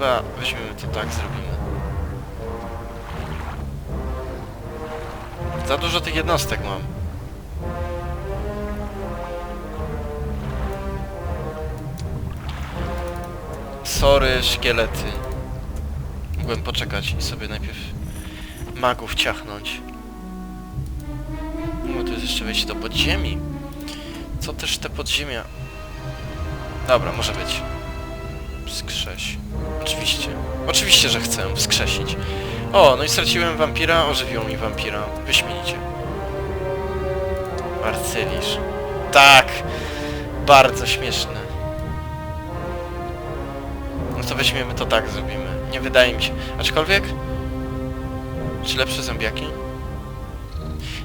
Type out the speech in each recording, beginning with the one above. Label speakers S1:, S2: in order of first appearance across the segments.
S1: chyba weźmiemy to tak, zrobimy. Za dużo tych jednostek mam. Sorry, szkielety. Mogłem poczekać i sobie najpierw magów ciachnąć. No to jest jeszcze wejście do podziemi. Co też te podziemia... Dobra, może być. Wskrześ. Oczywiście. Oczywiście, że chcę wskrzesić. O, no i straciłem wampira, ożywiło mi wampira. Wyśmienicie. Arcylisz. Tak! Bardzo śmieszne. No to weźmiemy to tak, zrobimy. Nie wydaje mi się. Aczkolwiek... Czy lepsze zombiaki?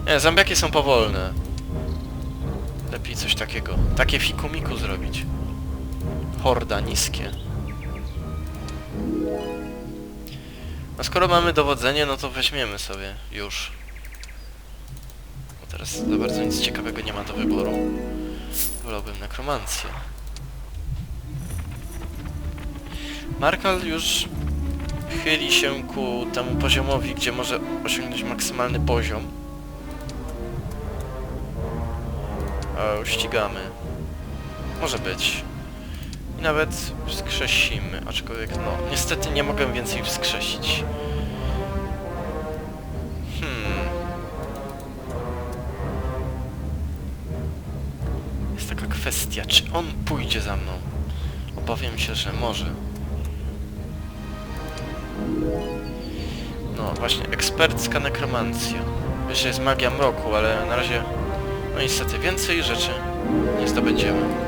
S1: Nie, zombiaki są powolne. Lepiej coś takiego. Takie fikumiku zrobić. Horda niskie. No skoro mamy dowodzenie, no to weźmiemy sobie już. Bo teraz za bardzo nic ciekawego nie ma do wyboru. Wolałbym nekromancję. Markal już chyli się ku temu poziomowi, gdzie może osiągnąć maksymalny poziom. O, ścigamy. Może być. I nawet wskrzesimy, aczkolwiek no, niestety nie mogę więcej wskrzesić. Hmm. Jest taka kwestia, czy on pójdzie za mną? Obawiam się, że może. No właśnie, ekspercka nekromancja. Wiesz, że jest magia mroku, ale na razie... No niestety, więcej rzeczy nie zdobędziemy.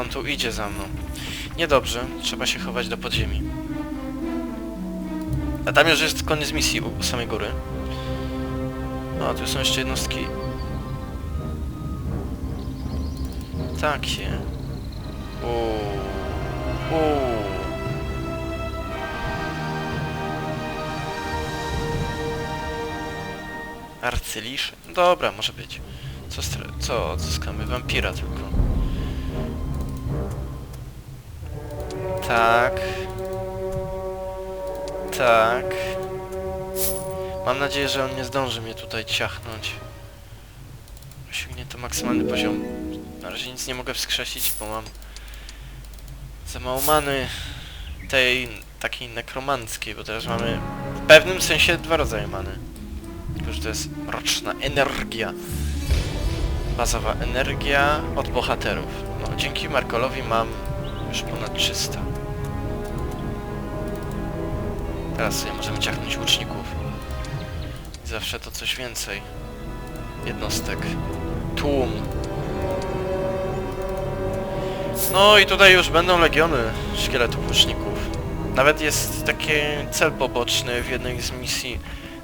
S1: On tu idzie za mną. Niedobrze, trzeba się chować do podziemi. A tam już jest koniec misji u samej góry. O, tu są jeszcze jednostki. Takie. Uuu. Uuu. Dobra, może być. Co, co odzyskamy? Wampira tylko. Tak. Tak. Mam nadzieję, że on nie zdąży mnie tutaj ciachnąć. Osiągnięto maksymalny poziom. Na razie nic nie mogę wskrzesić, bo mam za mało many tej takiej nekromanckiej, bo teraz mamy w pewnym sensie dwa rodzaje many. Tylko, że to jest roczna energia. Bazowa energia od bohaterów. No, dzięki Markolowi mam już ponad 300. Teraz sobie możemy ciachnąć łuczników. I zawsze to coś więcej. Jednostek. Tłum. No i tutaj już będą legiony szkieletów łuczników. Nawet jest taki cel poboczny w jednej z misji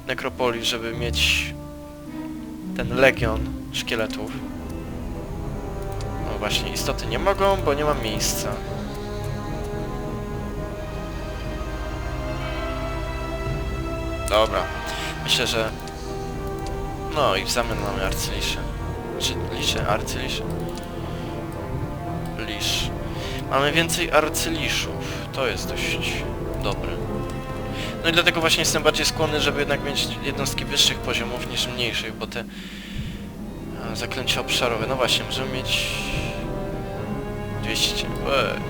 S1: Nekropolii, żeby mieć ten legion szkieletów. No właśnie, istoty nie mogą, bo nie ma miejsca. Dobra. Myślę, że... No i w zamian mamy arcylisze. Czy lisze? Arcylisze? Lisz. Mamy więcej arcyliszów. To jest dość dobre. No i dlatego właśnie jestem bardziej skłonny, żeby jednak mieć jednostki wyższych poziomów niż mniejszych, bo te e, zaklęcia obszarowe, no właśnie, możemy mieć 200... E,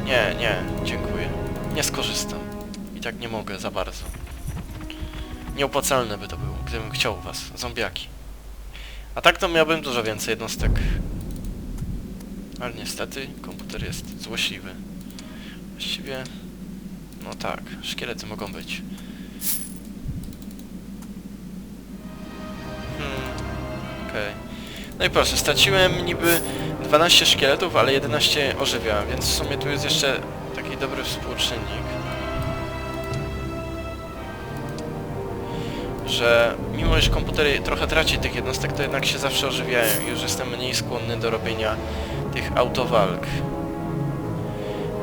S1: nie, nie, dziękuję. Nie skorzystam. I tak nie mogę za bardzo. Nieopłacalne by to było, gdybym chciał was, zombiaki. A tak to miałbym dużo więcej jednostek. Ale niestety komputer jest złośliwy. Właściwie... No tak, szkielety mogą być. Hmm, okej. No i proszę, straciłem niby 12 szkieletów, ale 11 ożywiałem, więc w sumie tu jest jeszcze taki dobry współczynnik. Że mimo iż komputer trochę traci tych jednostek, to jednak się zawsze ożywiają i już jestem mniej skłonny do robienia tych autowalk.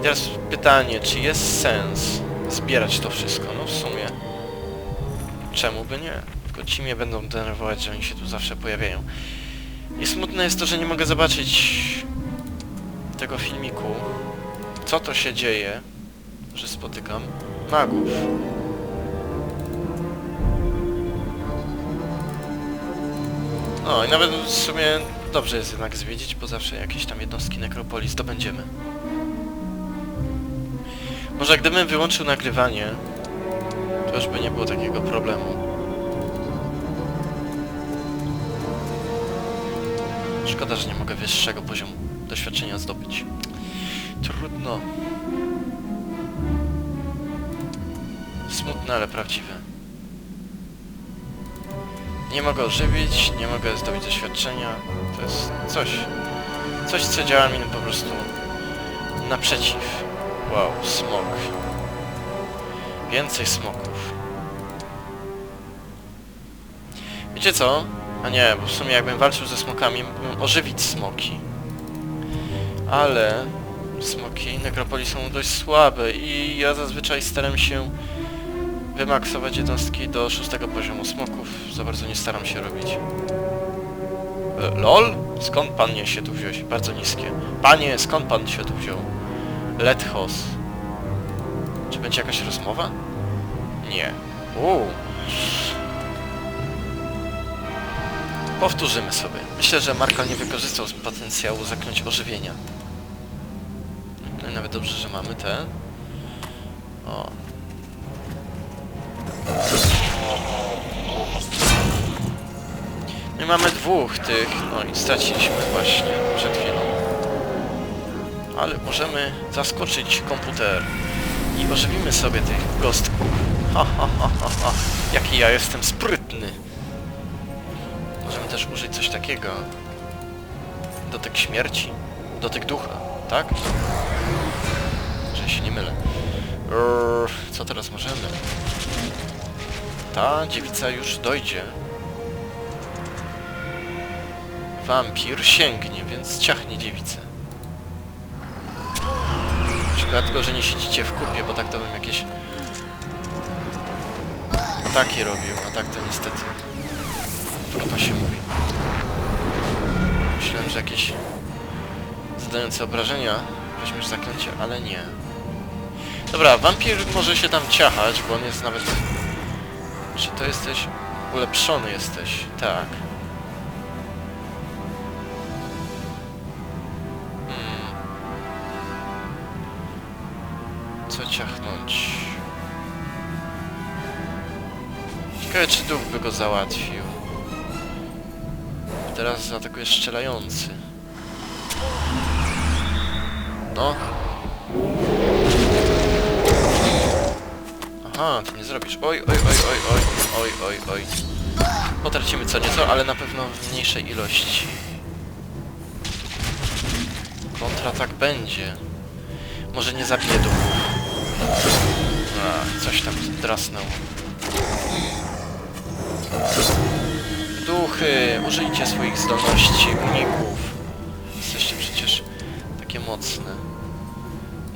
S1: I teraz pytanie, czy jest sens zbierać to wszystko? No w sumie. Czemu by nie? Tylko ci mnie będą denerwować, że oni się tu zawsze pojawiają. I smutne jest to, że nie mogę zobaczyć tego filmiku, co to się dzieje, że spotykam magów. No i nawet w sumie dobrze jest jednak zwiedzić, bo zawsze jakieś tam jednostki nekropolii zdobędziemy. Może gdybym wyłączył nagrywanie, to już by nie było takiego problemu. Szkoda, że nie mogę wyższego poziomu doświadczenia zdobyć. Trudno. Smutne, ale prawdziwe. Nie mogę ożywić, nie mogę zdobyć doświadczenia. To jest coś. Coś, co działa mi po prostu naprzeciw. Wow, smok. Więcej smoków. Wiecie co? A nie, bo w sumie jakbym walczył ze smokami, mógłbym ożywić smoki. Ale smoki nekropolii są dość słabe i ja zazwyczaj staram się wymaksować jednostki do szóstego poziomu smoków. Za bardzo nie staram się robić. E, LOL? Skąd pan nie się tu wziąłeś? Bardzo niskie. Panie, skąd pan się tu wziął? Lethos. Czy będzie jakaś rozmowa? Nie. Uuu. Powtórzymy sobie. Myślę, że Markal nie wykorzystał potencjału zaklęć ożywienia. No i nawet dobrze, że mamy te. O. mamy dwóch tych, no i straciliśmy właśnie przed chwilą. Ale możemy zaskoczyć komputer i ożywimy sobie tych gostków. Ha, ha, ha, ha, ha. Jaki ja jestem sprytny. Możemy też użyć coś takiego. Dotyk śmierci. Dotyk ducha, tak? Że się nie mylę. Co teraz możemy? Ta dziewica już dojdzie. Wampir sięgnie, więc ciachnie dziewicę. Szkoda tylko, że nie siedzicie w kupie, bo tak to bym jakieś... Takie robił, a tak to niestety... Trudno się mówi. Myślałem, że jakieś zadające obrażenia weźmiesz zaklęcie, ale nie. Dobra, wampir może się tam ciachać, bo on jest nawet... Czy to jesteś... Ulepszony jesteś, tak. Ciekawe, czy duch by go załatwił. Teraz zaatakuje strzelający. No. Aha, ty nie zrobisz. Oj, oj, oj, oj, oj, oj, oj, oj. Potracimy co nieco, ale na pewno w mniejszej ilości. Kontratak będzie. Może nie zabije duchów. A, coś tam drasnęło. Użyjcie swoich zdolności, uników. Jesteście przecież takie mocne.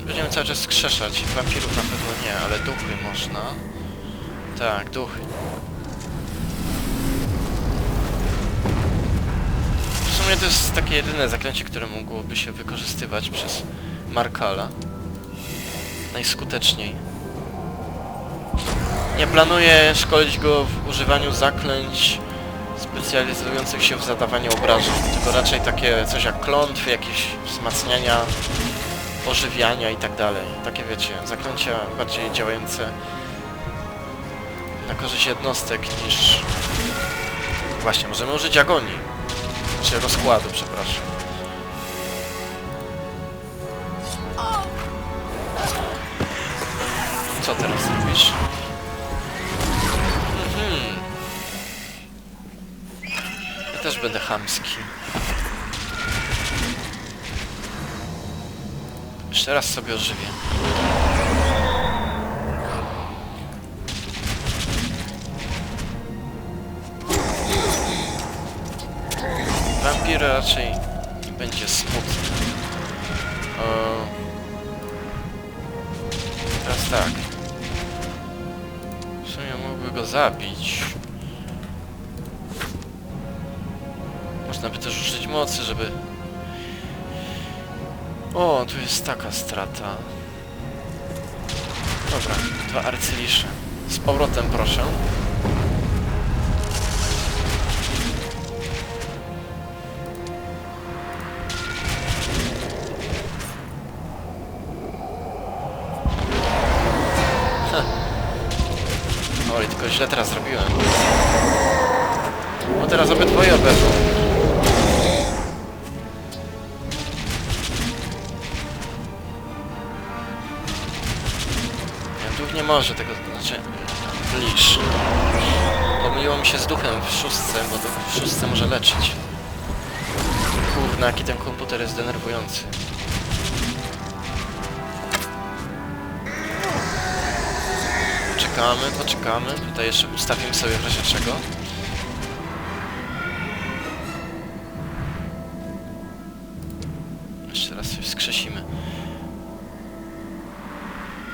S1: Będziemy cały czas skrzeszać. Wampirów na pewno nie, ale duchy można. Tak, duchy. W sumie to jest takie jedyne zaklęcie, które mogłoby się wykorzystywać przez Markala. Najskuteczniej. Nie planuję szkolić go w używaniu zaklęć specjalizujących się w zadawaniu obrażeń, tylko raczej takie coś jak klątwy, jakieś wzmacniania, ożywiania i tak dalej. Takie wiecie, zaklęcia bardziej działające na korzyść jednostek niż... Właśnie, możemy użyć agonii. Czy rozkładu, przepraszam. Co teraz robisz? Też będę chamski. Jeszcze raz sobie ożywię. Wampir raczej będzie smutny. Teraz tak. W sumie mógłby go zabić. Można by też użyć mocy, żeby O, tu jest taka strata. Dobra, dwa arcylisze. Z powrotem proszę. Ha. Oj, tylko źle teraz zrobiłem. Bo teraz obydwoje oberwą. Może tego, znaczy... Lisz. Pomyliło mi się z duchem w szóstce, bo duch w szóstce może leczyć. Kurna, jaki ten komputer jest denerwujący. Czekamy, poczekamy. Tutaj jeszcze ustawimy sobie w razie czego. Jeszcze raz coś skrzesimy.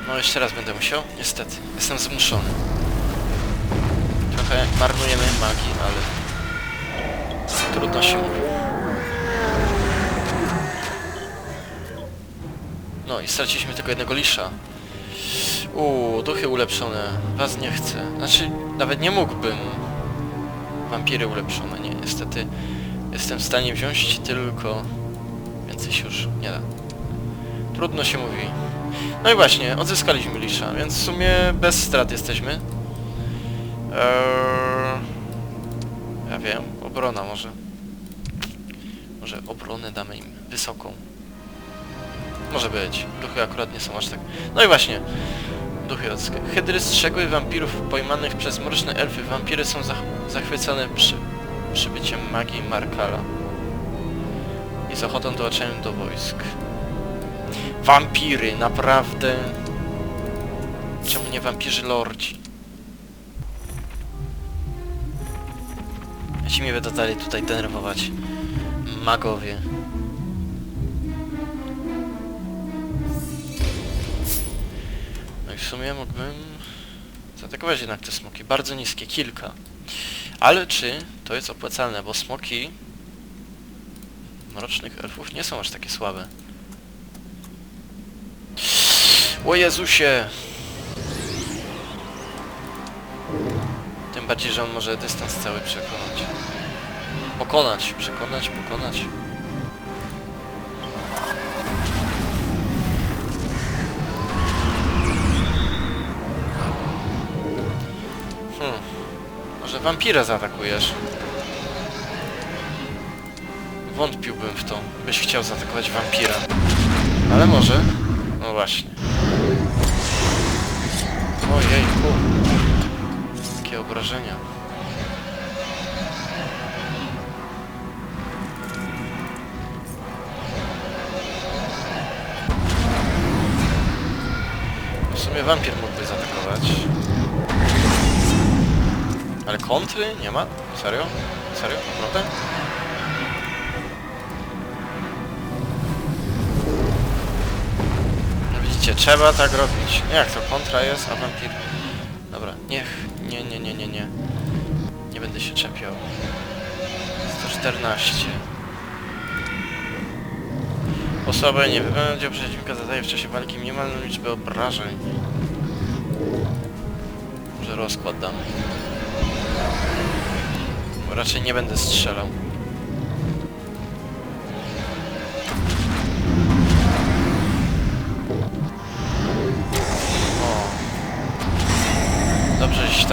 S1: No jeszcze raz będę musiał, niestety. Jestem zmuszony. Trochę marnujemy magii, ale trudno się mówi. No i straciliśmy tylko jednego lisza. Uuu, duchy ulepszone. Was nie chcę. Znaczy, nawet nie mógłbym. Wampiry ulepszone, nie. Niestety jestem w stanie wziąć tylko... Więcej się już nie da. Trudno się mówi. No i właśnie, odzyskaliśmy Lisza, więc w sumie bez strat jesteśmy. Eee, ja wiem, obrona może. Może obronę damy im wysoką. Może być. Duchy akurat nie są aż tak... No i właśnie. Duchy odzyskę. Hydry strzegły wampirów pojmanych przez mroczne elfy. Wampiry są zach zachwycone przy przybyciem magii Markala. I z ochotą dołączają do wojsk. Wampiry, naprawdę. Czemu nie wampirzy lordzi? Ja ci mnie dalej tutaj denerwować. Magowie. No i w sumie mógłbym zaatakować jednak te smoki. Bardzo niskie, kilka. Ale czy to jest opłacalne, bo smoki mrocznych elfów nie są aż takie słabe. O Jezusie! Tym bardziej, że on może dystans cały przekonać. Pokonać, przekonać, pokonać. Hmm. Może wampira zaatakujesz? Wątpiłbym w to, byś chciał zaatakować wampira. Ale może? No właśnie. Ojejku. Jakie obrażenia. W sumie wampir mógłby zaatakować. Ale kontry? Nie ma? Serio? Serio? Naprawdę? Widzicie, trzeba tak robić. Jak to kontra jest, a wampir... Dobra, niech... Nie, nie, nie, nie, nie. Nie będę się czepiał. 114. Osoba nie będzie przeciwnika zadaje w czasie walki minimalną liczbę obrażeń. Może rozkład damy. Bo raczej nie będę strzelał.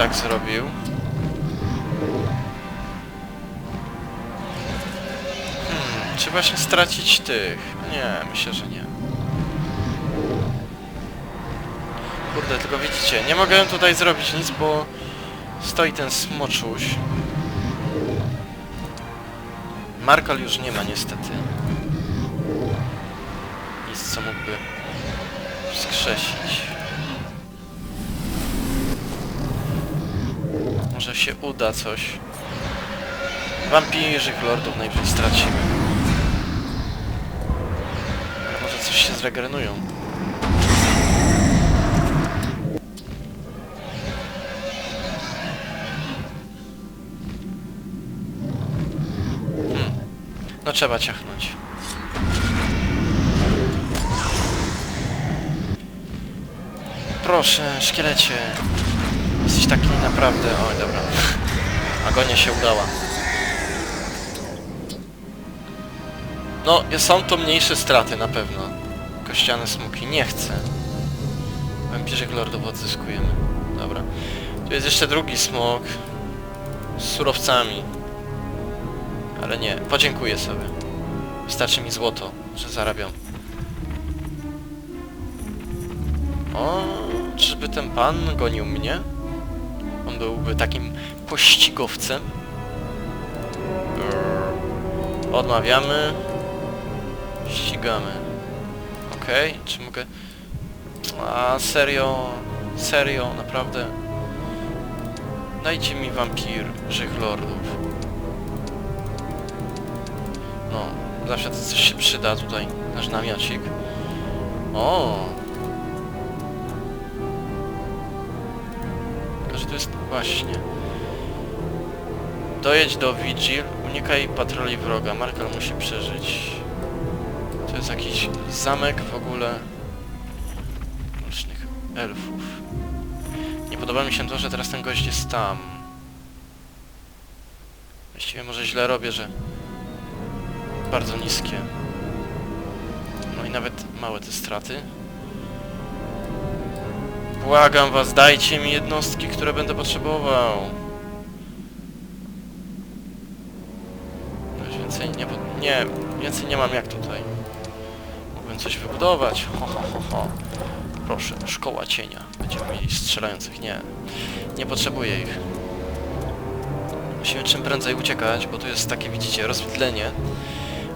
S1: Tak zrobił. Hmm, czy właśnie stracić tych? Nie, myślę, że nie. Kurde, tylko widzicie, nie mogę tutaj zrobić nic, bo stoi ten smoczuś. Markal już nie ma niestety. Nic co mógłby wskrzesić. Może się uda coś. Wampirzych lordów najpierw stracimy. Może coś się zregenerują. Hmm. No trzeba ciachnąć. Proszę, szkielecie. Jesteś taki naprawdę... Oj, dobra. Agonia się udała. No, są to mniejsze straty na pewno. Kościane smuki. Nie chcę. Wampirzych lordów odzyskujemy. Dobra. Tu jest jeszcze drugi smok. Z surowcami. Ale nie, podziękuję sobie. Wystarczy mi złoto, że zarabiam. O, czyżby ten pan gonił mnie? On byłby takim pościgowcem. Odmawiamy. Ścigamy. Okej, czy mogę... A serio, serio, naprawdę. Dajcie mi wampirzych lordów. No, zawsze to coś się przyda tutaj, nasz namiocik. O! To jest właśnie... Dojedź do Vigil, unikaj patroli wroga, Markel musi przeżyć. To jest jakiś zamek w ogóle... Mrocznych elfów. Nie podoba mi się to, że teraz ten gość jest tam. Właściwie może źle robię, że bardzo niskie. No i nawet małe te straty. Błagam was, dajcie mi jednostki, które będę potrzebował. Już więcej nie, nie, więcej nie mam jak tutaj. Mógłbym coś wybudować. Ho, ho, ho, ho. Proszę, szkoła cienia. Będziemy mieli strzelających. Nie, nie potrzebuję ich. Musimy czym prędzej uciekać, bo tu jest takie, widzicie, rozwidlenie.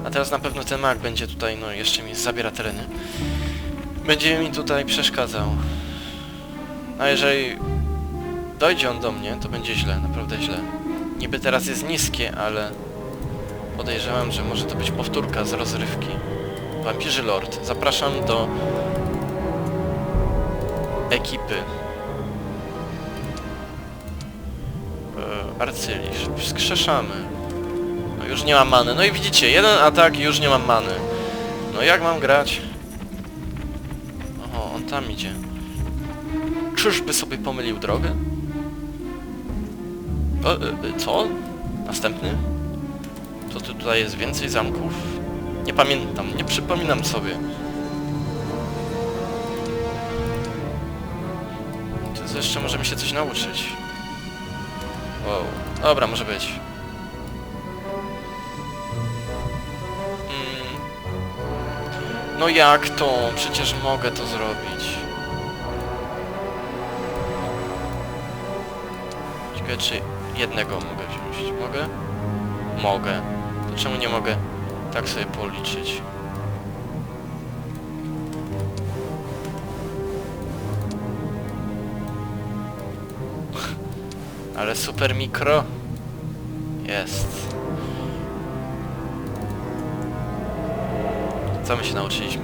S1: A teraz na pewno ten mag będzie tutaj, no jeszcze mi zabiera tereny. Będzie mi tutaj przeszkadzał. A jeżeli dojdzie on do mnie, to będzie źle, naprawdę źle. Niby teraz jest niskie, ale podejrzewam, że może to być powtórka z rozrywki. Wampirzy Lord, zapraszam do ekipy. E, arcylisz, wskrzeszamy. No już nie mam many. No i widzicie, jeden atak już nie mam many. No jak mam grać? Oho, on tam idzie. Czyżby sobie pomylił drogę? E, e, co? Następny? Co tu tutaj jest więcej zamków? Nie pamiętam, nie przypominam sobie. To jeszcze możemy się coś nauczyć. Wow. Dobra, może być. Mm. No jak to? Przecież mogę to zrobić. Ciekawe czy jednego mogę wziąć. Mogę? Mogę. To czemu nie mogę tak sobie policzyć? Ale super mikro jest. Co my się nauczyliśmy?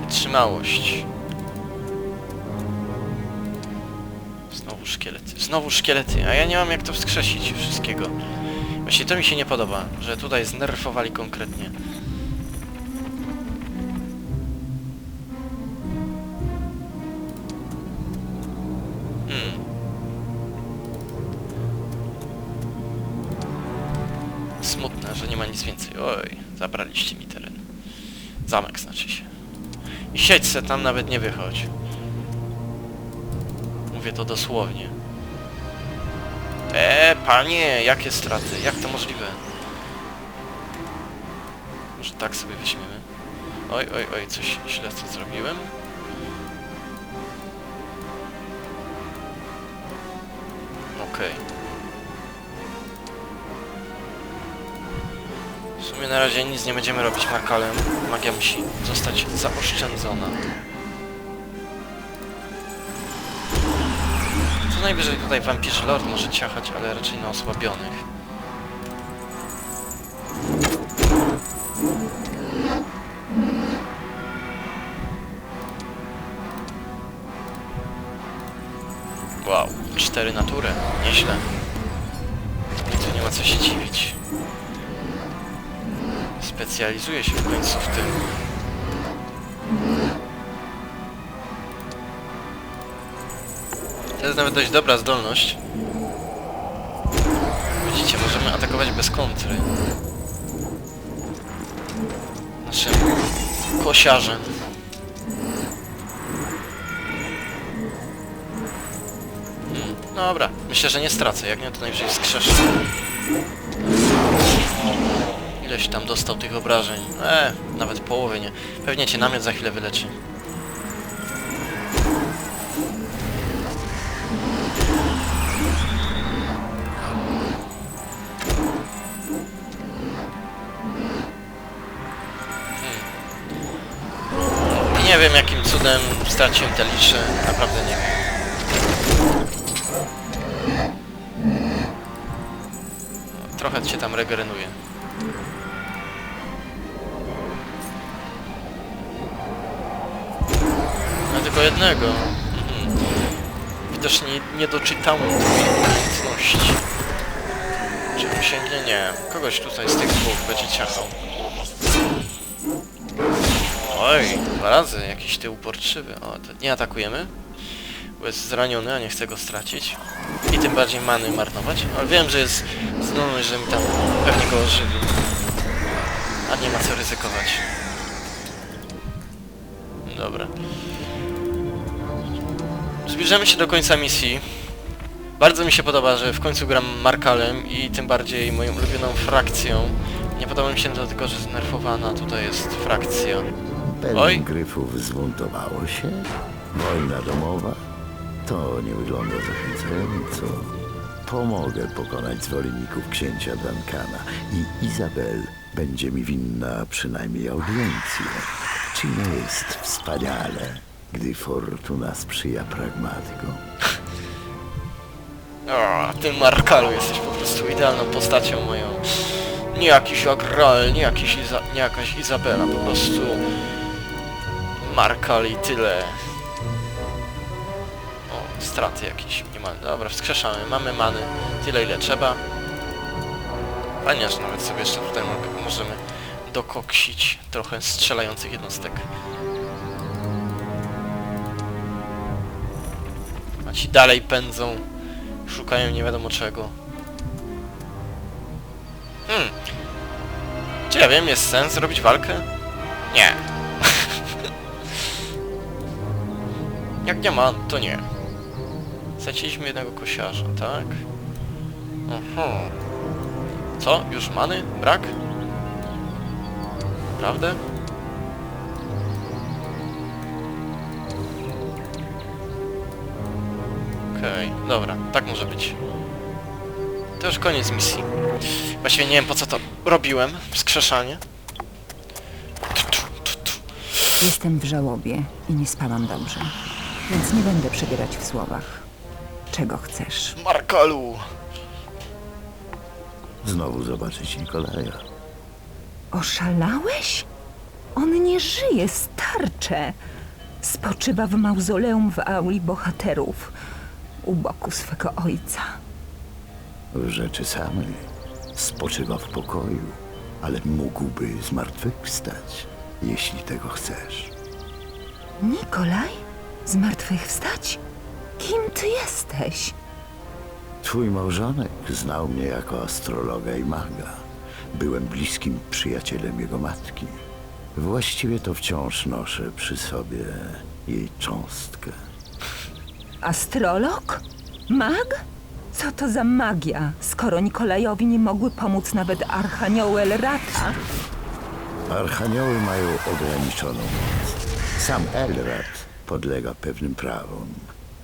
S1: Wytrzymałość. Szkielety. Znowu szkielety, a ja nie mam jak to wskrzesić wszystkiego. Właśnie to mi się nie podoba, że tutaj znerfowali konkretnie. Hmm. Smutne, że nie ma nic więcej. Oj, zabraliście mi teren. Zamek znaczy się. I siedź se tam, nawet nie wychodź. To dosłownie. Eee, panie, jakie straty? Jak to możliwe? Może tak sobie weźmiemy? Oj, oj, oj, coś źle co zrobiłem? Okej. W sumie na razie nic nie będziemy robić Markalem. Magia musi zostać zaoszczędzona. Najwyżej tutaj Vampirzy Lord może ciachać, ale raczej na osłabionych. Wow, cztery natury, nieźle. Tu nie ma co się dziwić. Specjalizuje się w końcu w tym. To jest nawet dość dobra zdolność. Widzicie, możemy atakować bez kontry. Naszym kosiarzem. Hmm, dobra, myślę, że nie stracę. Jak nie, to najwyżej wskrzeszę. Ileś tam dostał tych obrażeń? E, nawet połowy nie. Pewnie cię namiot za chwilę wyleczy. Cudem straciłem te liczy, naprawdę nie wiem. Trochę cię tam regeneruje. A tylko jednego. Mhm. Widocznie nie doczytałem umiejętności. Czy sięgnie? Nie. Kogoś tutaj z tych dwóch będzie ciachał. Oj, dwa razy. Jakiś ty uporczywy. O, to nie atakujemy. Bo jest zraniony, a nie chcę go stracić. I tym bardziej many marnować. Ale wiem, że jest zdolność, że mi tam pewnie go ożywi. A nie ma co ryzykować. Dobra. Zbliżamy się do końca misji. Bardzo mi się podoba, że w końcu gram Markalem i tym bardziej moją ulubioną frakcją. Nie podoba mi się dlatego, że znerfowana tutaj jest frakcja. Oj.
S2: gryfów zbuntowało się? Wojna domowa? To nie wygląda zachęcająco. Pomogę pokonać zwolenników księcia Duncana i Izabel będzie mi winna przynajmniej audiencję. Czy nie jest wspaniale, gdy fortuna sprzyja pragmatykom?
S1: O, ty Markalu jesteś po prostu idealną postacią moją. Nie jakiś Agral, nie, jakiś Iza nie jakaś Izabela, po prostu Markal i tyle. O, straty jakieś ma. Dobra, wskrzeszamy, mamy many, tyle ile trzeba. Fajnie, że nawet sobie jeszcze tutaj mo- możemy dokoksić trochę strzelających jednostek. A ci dalej pędzą, szukają nie wiadomo czego. Hmm. Czy ja wiem, jest sens robić walkę? Nie. Jak nie ma, to nie. Straciliśmy jednego kosiarza, tak? Aha. Co? Już many? Brak? Prawda? Okej, dobra, tak może być. To już koniec misji. Właściwie nie wiem po co to robiłem, wskrzeszanie.
S3: Jestem w żałobie i nie spałam dobrze, więc nie będę przebierać w słowach. Czego chcesz?
S1: Markalu!
S2: Znowu zobaczyć Nikolaja.
S3: Oszalałeś? On nie żyje, starcze. Spoczywa w mauzoleum w auli bohaterów, u boku swego ojca.
S2: W rzeczy samej spoczywa w pokoju, ale mógłby zmartwychwstać, jeśli tego chcesz.
S3: Nikolaj? Zmartwychwstać? Kim ty jesteś?
S2: Twój małżonek znał mnie jako astrologa i maga. Byłem bliskim przyjacielem jego matki. Właściwie to wciąż noszę przy sobie jej cząstkę.
S3: Astrolog? Mag? Co to za magia, skoro Nikolajowi nie mogły pomóc nawet archanioły Elrata?
S2: Archanioły mają ograniczoną moc. Sam Elrad podlega pewnym prawom.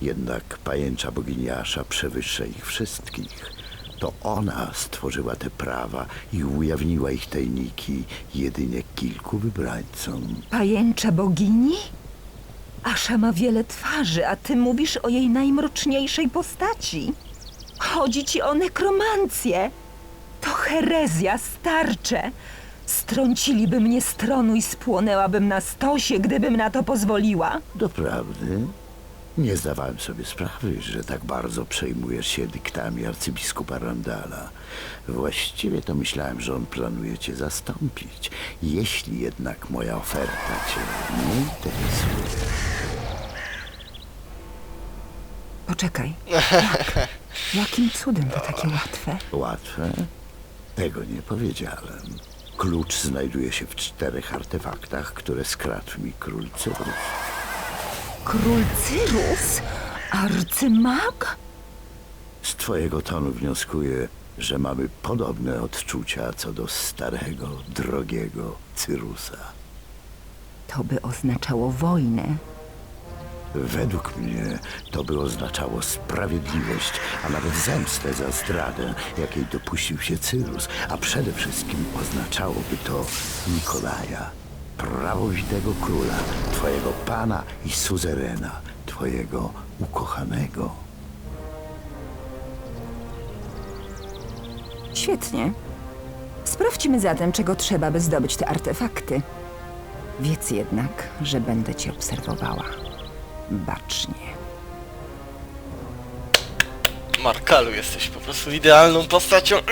S2: Jednak pajęcza bogini Asza przewyższa ich wszystkich. To ona stworzyła te prawa i ujawniła ich tajniki jedynie kilku wybrańcom.
S3: Pajęcza bogini? Asza ma wiele twarzy, a ty mówisz o jej najmroczniejszej postaci. Chodzi ci o nekromancję. To herezja, starcze. Strąciliby mnie z tronu i spłonęłabym na stosie, gdybym na to pozwoliła.
S2: Doprawdy, nie zdawałem sobie sprawy, że tak bardzo przejmujesz się dyktami arcybiskupa Randala. Właściwie to myślałem, że on planuje cię zastąpić. Jeśli jednak moja oferta cię nie interesuje,
S3: Poczekaj. Jak? Jakim cudem to takie łatwe?
S2: Łatwe? Tego nie powiedziałem. Klucz znajduje się w czterech artefaktach, które skradł mi król Cyrus.
S3: Król Cyrus? Arcymag?
S2: Z twojego tonu wnioskuję, że mamy podobne odczucia co do starego, drogiego Cyrusa.
S3: To by oznaczało wojnę.
S2: Według mnie to by oznaczało sprawiedliwość, a nawet zemstę za zdradę, jakiej dopuścił się Cyrus, a przede wszystkim oznaczałoby to Nikolaja, prawowitego króla, twojego pana i suzerena, twojego ukochanego.
S3: Świetnie. Sprawdźmy zatem, czego trzeba, by zdobyć te artefakty. Wiedz jednak, że będę cię obserwowała. Bacznie.
S1: Markalu, jesteś po prostu idealną postacią.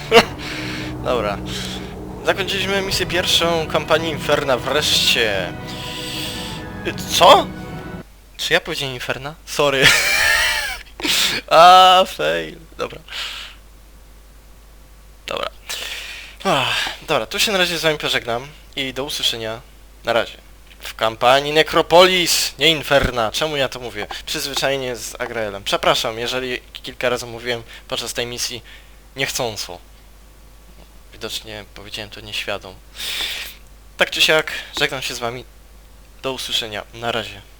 S1: Dobra. Zakończyliśmy misję pierwszą kampanii Inferna wreszcie. Co? Czy ja powiedziałem Inferna? Sorry. A, fail. Dobra. Dobra. Dobra, tu się na razie z wami pożegnam i do usłyszenia. Na razie. W kampanii Necropolis, nie Inferna. Czemu ja to mówię? Przyzwyczajenie z Agraelem. Przepraszam, jeżeli kilka razy mówiłem podczas tej misji niechcąco. Widocznie powiedziałem to nieświadom. Tak czy siak, żegnam się z wami. Do usłyszenia. Na razie.